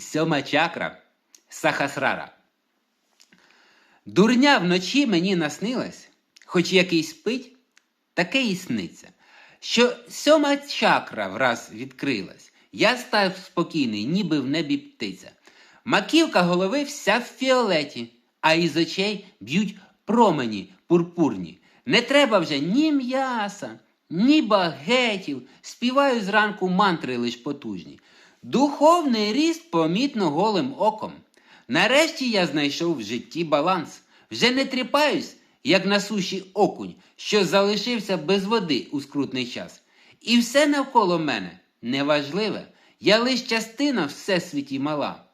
Сьома чакра Сахасрара. Дурня вночі мені наснилась, хоч який спить, таке і сниться, що сьома чакра враз відкрилась. Я став спокійний, ніби в небі птиця. Маківка голови вся в фіолеті, а із очей б'ють промені пурпурні. Не треба вже ні м'яса, ні багетів. Співаю зранку мантри лиш потужні. Духовний ріст помітно голим оком. Нарешті я знайшов в житті баланс. Вже не тріпаюсь, як на суші окунь, що залишився без води у скрутний час. І все навколо мене неважливе, я лиш частина всесвіті мала.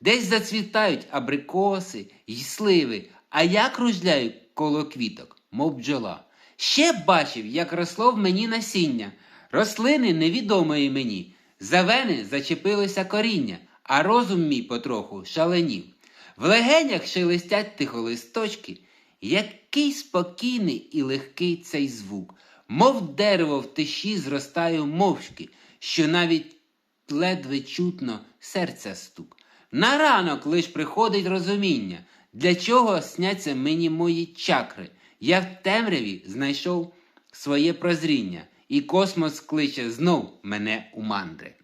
Десь зацвітають абрикоси й сливи, а я кружляю коло квіток, мов бджола. Ще бачив, як росло в мені насіння, рослини невідомої мені. За вени зачепилося коріння, а розум мій потроху шаленів. В легенях шелестять тихо листочки, який спокійний і легкий цей звук, мов дерево в тиші зростаю мовчки, що навіть ледве чутно серця стук. На ранок лиш приходить розуміння, для чого сняться мені мої чакри. Я в темряві знайшов своє прозріння, і космос кличе знов мене у мандри.